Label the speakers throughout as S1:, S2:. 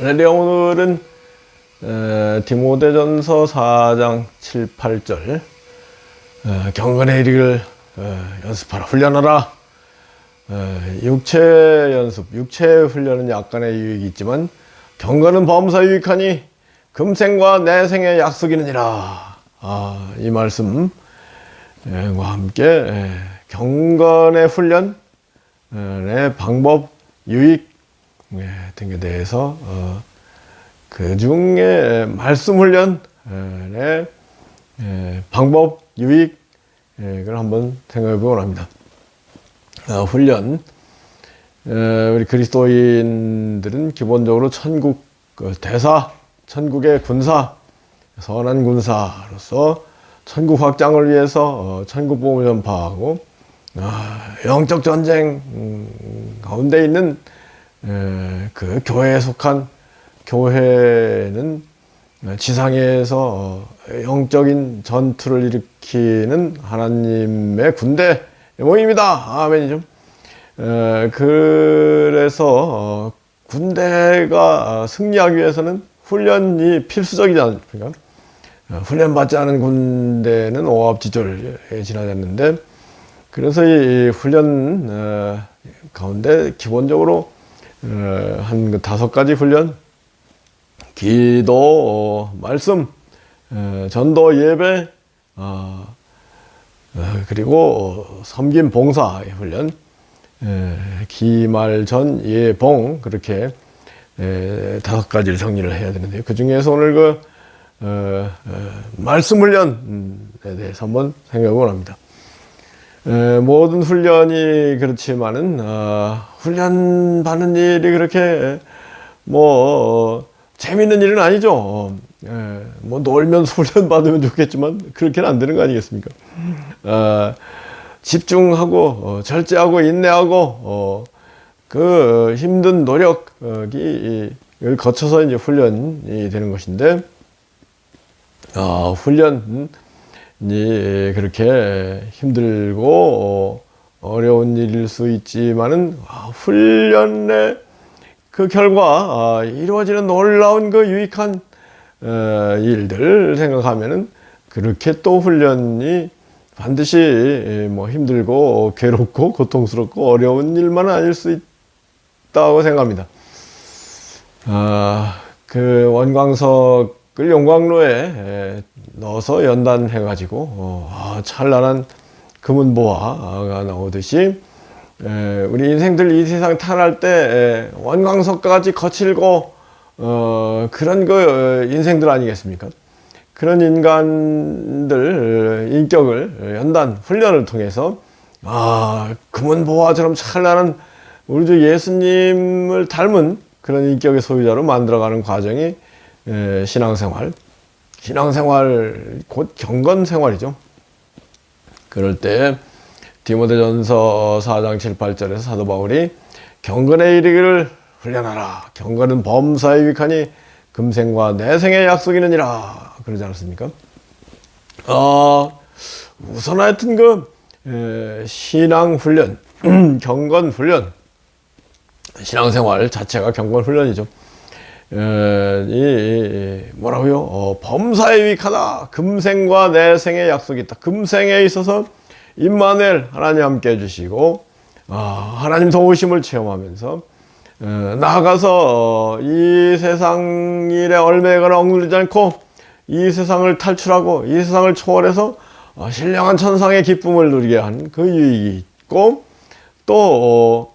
S1: 할렐루야 오늘은 에, 디모데전서 4장 7, 8절 에, 경건의 일을 에, 연습하라 훈련하라. 에, 육체 연습 육체 훈련은 약간의 유익이 있지만 경건은 범사 유익하니 금생과 내생의 약속이느니라. 아, 이 말씀과 함께 에, 경건의 훈련의 방법 유익 예, 등에 대해서 어, 그 중에 말씀 훈련의 예, 방법 유익 예, 을 한번 생각해 보곤 합니다. 어, 훈련 에, 우리 그리스도인들은 기본적으로 천국 그 대사 천국의 군사 선한 군사로서 천국 확장을 위해서 어, 천국 복음을 전파하고 아, 영적 전쟁 음, 가운데 있는 에, 그 교회에 속한 교회는 지상에서 어, 영적인 전투를 일으키는 하나님의 군대 모임이다. 아멘이죠. 에, 그래서 어, 군대가 승리하기 위해서는 훈련이 필수적이지 않습니까? 어, 훈련 받지 않은 군대는 오합지졸에 지나졌는데 그래서 이 훈련 어, 가운데 기본적으로 어, 한그 다섯 가지 훈련, 기도, 어, 말씀, 어, 전도, 예배, 어, 어, 그리고 어, 섬김, 봉사 훈련, 에, 기말, 전, 예, 봉 그렇게 에, 다섯 가지를 정리를 해야 되는데요. 그 중에서 오늘 그 어, 어, 말씀 훈련에 대해서 한번 생각해 보랍니다. 에, 모든 훈련이 그렇지만은 어, 훈련 받는 일이 그렇게 뭐 어, 재밌는 일은 아니죠. 에, 뭐 놀면서 훈련 받으면 좋겠지만 그렇게는 안 되는 거 아니겠습니까? 어, 집중하고 어, 절제하고 인내하고 어, 그 힘든 노력이 을 거쳐서 이제 훈련이 되는 것인데 어, 훈련 이 그렇게 힘들고 어, 어려운 일일 수 있지만은 아, 훈련의 그 결과 아, 이루어지는 놀라운 그 유익한 어, 일들 생각하면은 그렇게 또 훈련이 반드시 뭐 힘들고 괴롭고 고통스럽고 어려운 일만은 아닐 수 있다고 생각합니다. 아, 그 원광석 을 용광로에 에, 넣어서 연단해 가지고 어, 아, 찬란한 금은보화가 나오듯이 에, 우리 인생들 이 세상 탈할 때 에, 원광석과 같이 거칠고 어, 그런 그 어, 인생들 아니겠습니까? 그런 인간들 어, 인격을 연단 훈련을 통해서 아 금은보화처럼 찬란한 우리 주 예수님을 닮은 그런 인격의 소유자로 만들어가는 과정이 에, 신앙생활 신앙생활 곧 경건생활이죠. 그럴 때 디모데전서 4장 7, 8절에서 사도 바울이 경건에 이르기를 훈련하라. 경건은 범사에 유익하니 금생과 내생의 약속이느니라. 그러지 않았습니까? 어, 우선 하여튼 그 에, 신앙 훈련, 경건 훈련, 신앙생활 자체가 경건 훈련이죠. 에, 이, 이, 뭐라고요? 어, 범사에 유익하다. 금생과 내생의 약속이 있다. 금생에 있어서 임마누엘 하나님 함께 해주시고 아, 하나님 도우심을 체험하면서 에, 나아가서 어, 이 세상 일에 얼매거나 억누르지 않고 이 세상을 탈출하고 이 세상을 초월해서 어, 신령한 천상의 기쁨을 누리게 한 그 유익이 있고 또 어,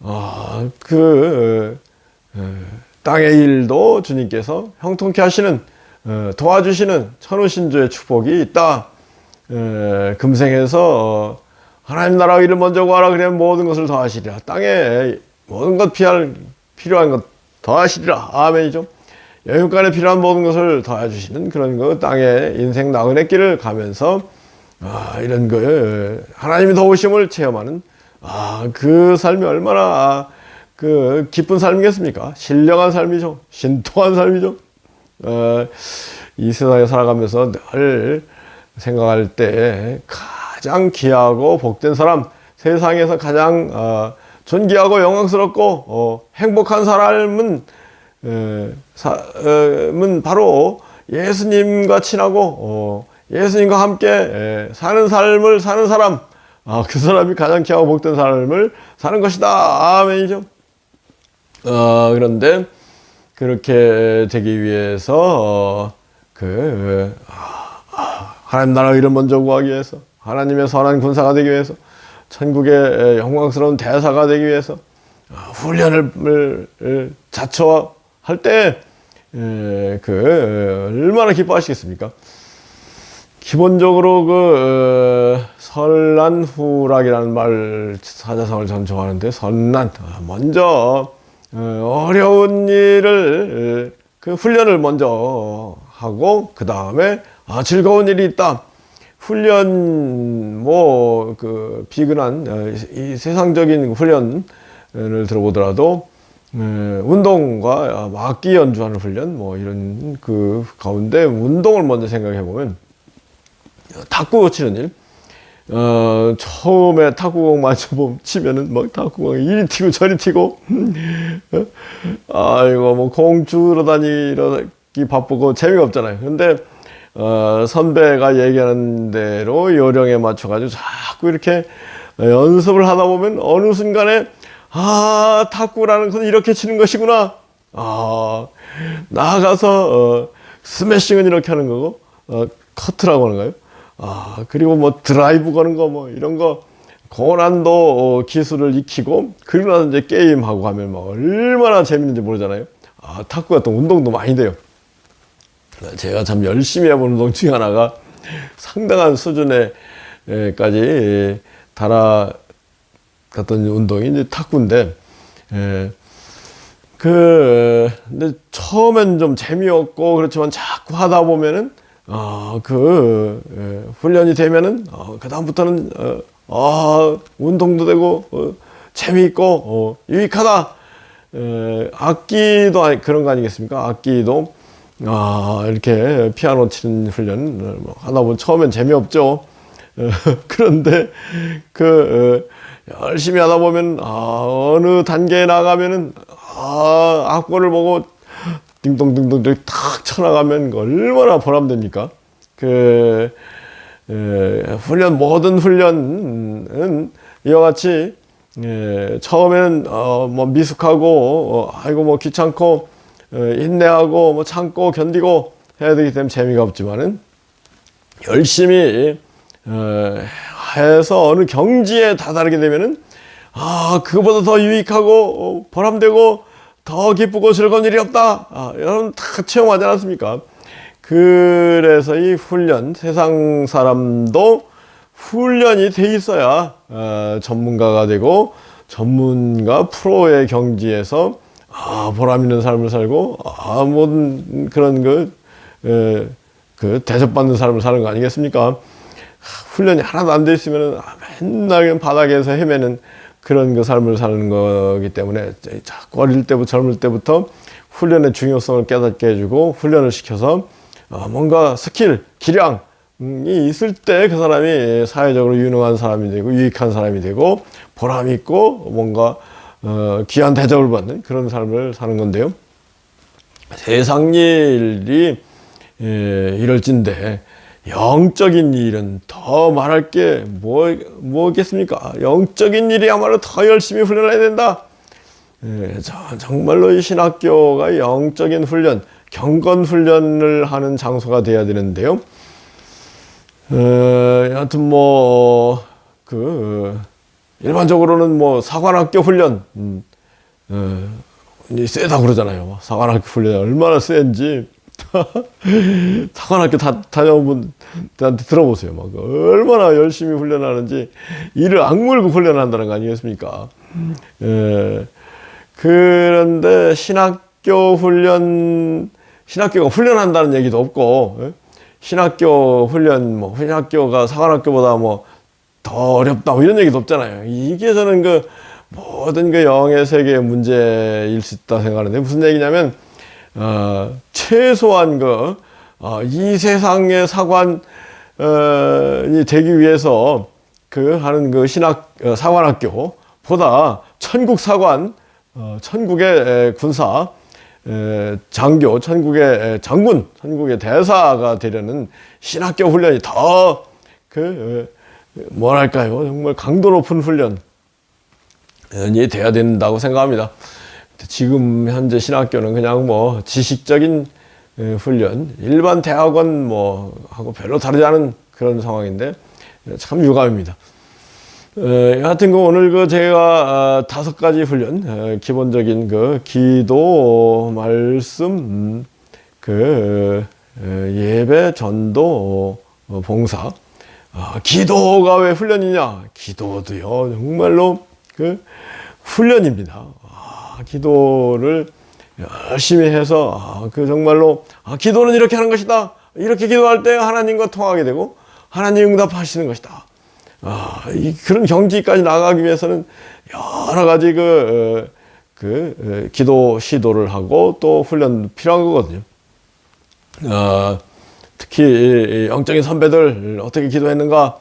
S1: 어, 그 어, 땅의 일도 주님께서 형통케 하시는 어, 도와주시는 천우신조의 축복이 있다. 에, 금생에서 어, 하나님 나라 일을 먼저 구하라 그러면 모든 것을 더하시리라. 땅에 모든 것 피할 필요한 것 더하시리라. 아멘이죠. 여유간에 필요한 모든 것을 더해주시는 그런 그 땅의 인생 나그네 길을 가면서 아, 이런 그 하나님이 도우심을 체험하는 아, 그 삶이 얼마나 그 기쁜 삶이겠습니까? 신령한 삶이죠. 신통한 삶이죠. 어, 이 세상에 살아가면서 늘 생각할 때 가장 귀하고 복된 사람, 세상에서 가장 어, 존귀하고 영광스럽고 어, 행복한 사람은 에, 사람은 바로 예수님과 친하고 어, 예수님과 함께 에, 사는 삶을 사는 사람 아, 그 사람이 가장 귀하고 복된 삶을 사는 것이다 아멘이죠 어, 그런데 그렇게 되기 위해서 어, 그 아, 아, 하나님 나라 이름 먼저 구하기 위해서 하나님의 선한 군사가 되기 위해서 천국의 영광스러운 대사가 되기 위해서 아, 훈련을 자처할 때 그 얼마나 기뻐하시겠습니까? 기본적으로 그 어, 설난 후락이라는 말 사자성을 전 좋아하는데 선난 아, 먼저 어, 어려운 일을 그 훈련을 먼저 하고 그 다음에 아 즐거운 일이 있다. 훈련 뭐 그 비근한 어, 이 세상적인 훈련을 들어보더라도 운동과 악기 연주하는 훈련 뭐 이런 그 가운데 운동을 먼저 생각해 보면 탁구 치는 일. 어, 처음에 탁구공 맞춰보면, 치면은 막 탁구공이 이리 튀고 저리 튀고, 아이고, 뭐, 공 주러 다니기 바쁘고 재미가 없잖아요. 근데, 어, 선배가 얘기하는 대로 요령에 맞춰 가지고 자꾸 이렇게 연습을 하다 보면 어느 순간에, 아, 탁구라는 건 이렇게 치는 것이구나. 아, 나가서, 어, 스매싱은 이렇게 하는 거고, 어, 커트라고 하는가요? 아, 그리고 뭐 드라이브 거는 거 뭐 이런 거 고난도 어, 기술을 익히고 그리고 나서 이제 게임하고 하면 뭐 얼마나 재밌는지 모르잖아요. 아, 탁구 같은 운동도 많이 돼요. 제가 참 열심히 해본 운동 중에 하나가 상당한 수준에까지 달아갔던 운동이 이제 탁구인데, 에, 그, 근데 처음엔 좀 재미없고 그렇지만 자꾸 하다 보면은 어, 그 예, 훈련이 되면은 어, 그 다음부터는 어, 아, 운동도 되고 어, 재미있고 어, 유익하다. 에, 악기도 아니, 그런 거 아니겠습니까? 악기도 아, 이렇게 피아노 치는 훈련 뭐 하다 보면 처음엔 재미없죠. 어, 그런데 그 어, 열심히 하다 보면 아, 어느 단계에 나가면은 아, 악보를 보고 띵동띵동 탁 쳐나가면 얼마나 보람됩니까? 그 에, 훈련 모든 훈련은 이와 같이 에, 처음에는 어, 뭐 미숙하고 어, 아이고 뭐 귀찮고 어, 인내하고 뭐 참고 견디고 해야 되기 때문에 재미가 없지만은 열심히 어, 해서 어느 경지에 다다르게 되면은 아 그거보다 더 유익하고 어, 보람되고 더 기쁘고 즐거운 일이 없다. 아, 여러분 다 체험하지 않았습니까? 그래서 이 훈련, 세상 사람도 훈련이 돼 있어야 어, 전문가가 되고 전문가 프로의 경지에서 아, 보람 있는 삶을 살고 아, 모든 그런 그, 에, 그 대접받는 삶을 사는 거 아니겠습니까? 훈련이 하나도 안 돼 있으면 맨날 바닥에서 헤매는 그런 그 삶을 사는 거기 때문에 자꾸 어릴 때부터 젊을 때부터 훈련의 중요성을 깨닫게 해주고 훈련을 시켜서 어, 뭔가 스킬, 기량 이 있을 때 그 사람이 사회적으로 유능한 사람이 되고 유익한 사람이 되고 보람 있고 뭔가 어, 귀한 대접을 받는 그런 삶을 사는 건데요. 세상 일이 예, 이럴진데 영적인 일은 더 말할 게 뭐, 뭐겠습니까? 영적인 일이야말로 더 열심히 훈련해야 된다. 예, 정말로 이 신학교가 영적인 훈련, 경건 훈련을 하는 장소가 돼야 되는데요. 어, 여하튼 뭐, 그, 일반적으로는 뭐 사관학교 훈련, 음, 어, 세다 그러잖아요. 사관학교 훈련 얼마나 센지. 사관학교 다, 다녀온 분들한테 들어보세요. 막 얼마나 열심히 훈련하는지 이를 악물고 훈련한다는 거 아니겠습니까? 예. 그런데 신학교 훈련, 신학교가 훈련한다는 얘기도 없고, 예? 신학교 훈련, 뭐, 신학교가 사관학교보다 뭐, 더 어렵다, 뭐 이런 얘기도 없잖아요. 이게 저는 그 모든 그 영의 세계의 문제일 수 있다 생각하는데, 무슨 얘기냐면, 어, 최소한 그, 어, 이 세상의 사관이 되기 위해서 그 하는 그 신학, 어, 사관학교 보다 천국 사관, 어, 천국의 군사, 에, 장교, 천국의 에, 장군, 천국의 대사가 되려는 신학교 훈련이 더 그 뭐랄까요 정말 강도 높은 훈련이 돼야 된다고 생각합니다. 지금 현재 신학교는 그냥 뭐 지식적인 에, 훈련, 일반 대학원 뭐 하고 별로 다르지 않은 그런 상황인데 참 유감입니다. 에, 하여튼 그 오늘 그 제가 아, 다섯 가지 훈련, 에, 기본적인 그 기도, 말씀, 음, 그 에, 예배, 전도, 어, 봉사. 아, 기도가 왜 훈련이냐? 기도도요 정말로 그 훈련입니다. 아, 기도를 열심히 해서 아, 그 정말로 아, 기도는 이렇게 하는 것이다. 이렇게 기도할 때 하나님과 통하게 되고 하나님 응답하시는 것이다. 아, 이, 그런 경지까지 나가기 위해서는 여러 가지 그, 어, 그, 어, 기도 시도를 하고 또 훈련 필요한 거거든요. 어, 특히 이 영적인 선배들 어떻게 기도했는가?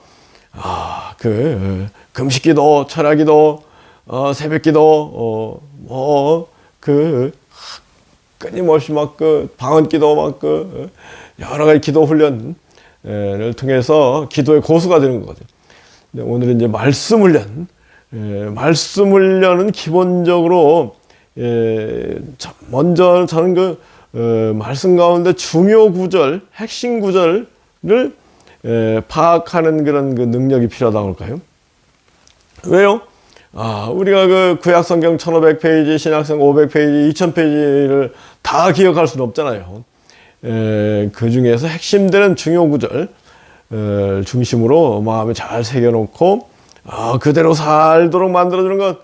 S1: 아, 그, 어, 금식 기도, 철야 기도, 어, 새벽 기도, 어, 뭐, 그, 끊임없이 막 그 방언 기도 막 그 여러 가지 기도 훈련을 통해서 기도의 고수가 되는 거거든요. 네, 오늘은 이제 말씀 훈련. 예, 말씀 훈련은 기본적으로 예, 자, 먼저 저는 그 어, 말씀 가운데 중요 구절, 핵심 구절을 예, 파악하는 그런 그 능력이 필요하다고 할까요? 왜요? 아, 우리가 그 구약 성경 1500페이지, 신약성 500페이지, 2000페이지를 다 기억할 수는 없잖아요. 에, 그 중에서 핵심되는 중요 구절, 에, 중심으로 마음에 잘 새겨놓고, 아, 그대로 살도록 만들어주는 것,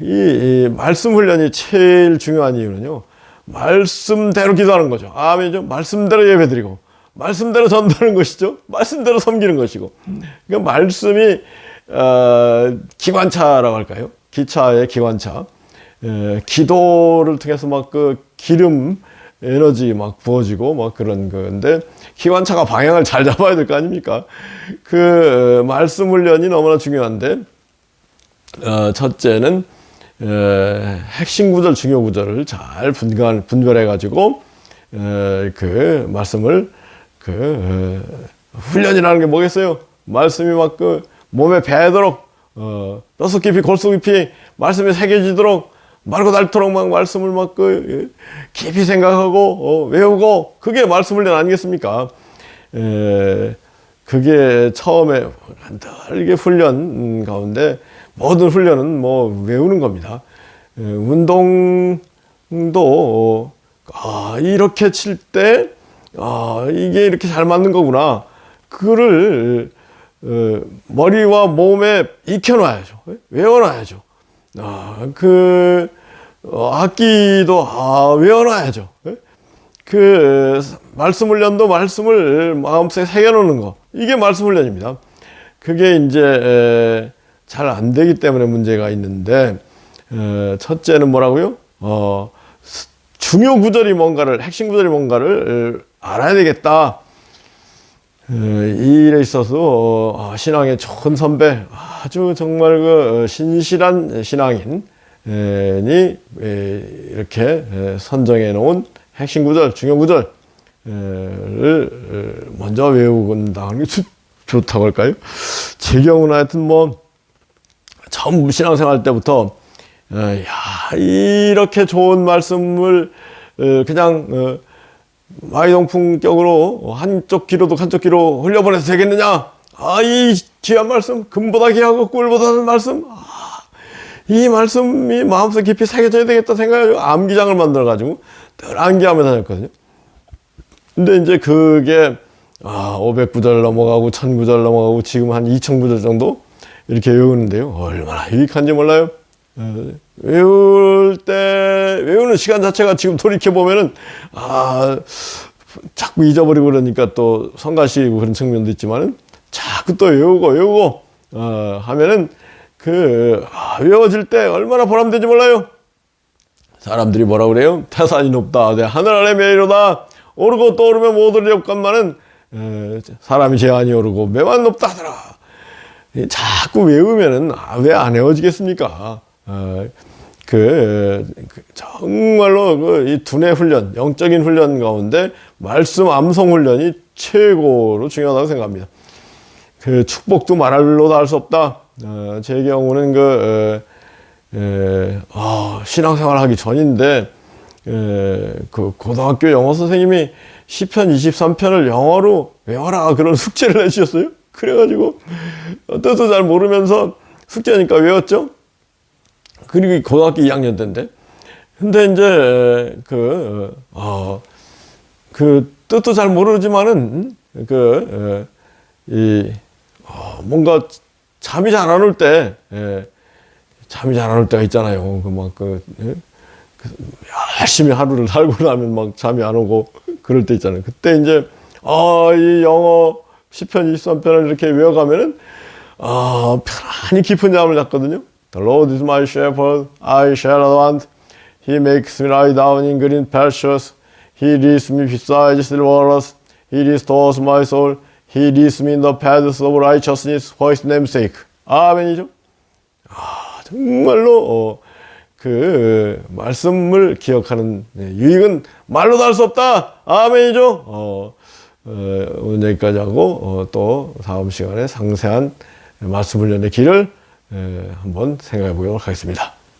S1: 이, 이 말씀 훈련이 제일 중요한 이유는요. 말씀대로 기도하는 거죠. 아멘이죠. 말씀대로 예배드리고, 말씀대로 전도하는 것이죠. 말씀대로 섬기는 것이고. 그러니까 말씀이 어, 기관차라고 할까요? 기차의 기관차. 에, 기도를 통해서 막 그 기름 에너지 막 부어지고 막 그런 건데 기관차가 방향을 잘 잡아야 될 거 아닙니까? 그 어, 말씀 훈련이 너무나 중요한데 어, 첫째는 에, 핵심 구절, 중요 구절을 잘 분간 분별해 가지고 그 말씀을 그 어, 훈련이라는 게 뭐겠어요? 말씀이 막그 몸에 배도록 어, 뼛속 깊이 골속 깊이 말씀이 새겨지도록 말고 닳도록 막 말씀을 막 그 깊이 생각하고 어, 외우고 그게 말씀 훈련 아니겠습니까? 에, 그게 처음에 간단하게 훈련 가운데 모든 훈련은 뭐 외우는 겁니다. 에, 운동도 어, 아, 이렇게 칠때 아, 이게 이렇게 잘 맞는 거구나. 그거를 어, 머리와 몸에 익혀놔야죠. 외워놔야죠. 아, 그, 어, 악기도, 아, 외워놔야죠. 그, 말씀 훈련도 말씀을 마음속에 새겨놓는 거. 이게 말씀 훈련입니다. 그게 이제, 잘 안 되기 때문에 문제가 있는데, 에, 첫째는 뭐라고요? 어, 중요 구절이 뭔가를, 핵심 구절이 뭔가를 알아야 되겠다. 이 일에 있어서 어, 신앙의 좋은 선배, 아주 정말 그 신실한 신앙인이 이렇게 선정해 놓은 핵심 구절, 중요 구절을 먼저 외우는다는 게 좋다고 할까요? 제 경우는 하여튼 뭐 처음 신앙생활 때부터 야 이렇게 좋은 말씀을 그냥 마이동풍격으로 한쪽 귀로도 한쪽 귀로 흘려보내도 되겠느냐? 아, 이 귀한 말씀, 금보다 귀하고 꿀보다 는 말씀, 아, 이 말씀이 마음속 깊이 새겨져야 되겠다 생각해가지고 암기장을 만들어 가지고 늘 암기하며 다녔거든요. 근데 이제 그게, 아, 500구절 넘어가고 1000구절 넘어가고 지금 한 2000구절 정도 이렇게 외우는데요. 얼마나 유익한지 몰라요. 외울 때 외우는 시간 자체가 지금 돌이켜 보면은 아 자꾸 잊어버리고 그러니까 또 성가시고 그런 측면도 있지만은 자꾸 또 외우고 외우고 어, 하면은 그 아, 외워질 때 얼마나 보람된지 몰라요. 사람들이 뭐라 그래요? 태산이 높다. 내 하늘 아래 매이로다. 오르고 또 오르면 못 오를 없건만은 사람이 제한이 오르고 매만 높다 하더라. 자꾸 외우면은 아, 왜 안 외워지겠습니까? 어, 그, 그 정말로 그이 두뇌 훈련, 영적인 훈련 가운데 말씀 암송 훈련이 최고로 중요하다고 생각합니다. 그 축복도 말로 다 할 수 없다. 어, 제 경우는 그 에, 에, 어, 신앙생활 하기 전인데 에, 그 고등학교 영어 선생님이 시편 23편을 영어로 외워라 그런 숙제를 해주셨어요. 그래가지고 뜻도 잘 모르면서 숙제니까 외웠죠. 그리고 고등학교 2학년 때인데. 근데 이제 그, 어, 그 뜻도 잘 모르지만은 그, 에, 이, 어, 뭔가 잠이 잘 안 올 때, 예, 잠이 잘 안 올 때가 있잖아요. 그 막 그, 예? 그 열심히 하루를 살고 나면 막 잠이 안 오고 그럴 때 있잖아요. 그때 이제, 아, 이 영어 10편, 23편을 이렇게 외워가면은, 아, 편안히 깊은 잠을 잤거든요. The Lord is my shepherd, I shall not want. He makes me lie down in green pastures. He leads me beside still waters. He restores my soul. He leads me in the paths of righteousness for his name's sake. 아멘이죠. 아, 정말로 어, 그 말씀을 기억하는 네, 유익은 말로도 할 수 없다. 아멘이죠. 어, 어, 오늘 여기까지 하고 어, 또 다음 시간에 상세한 말씀 훈련의 길을 에, 한번 생각해 보도록 하겠습니다.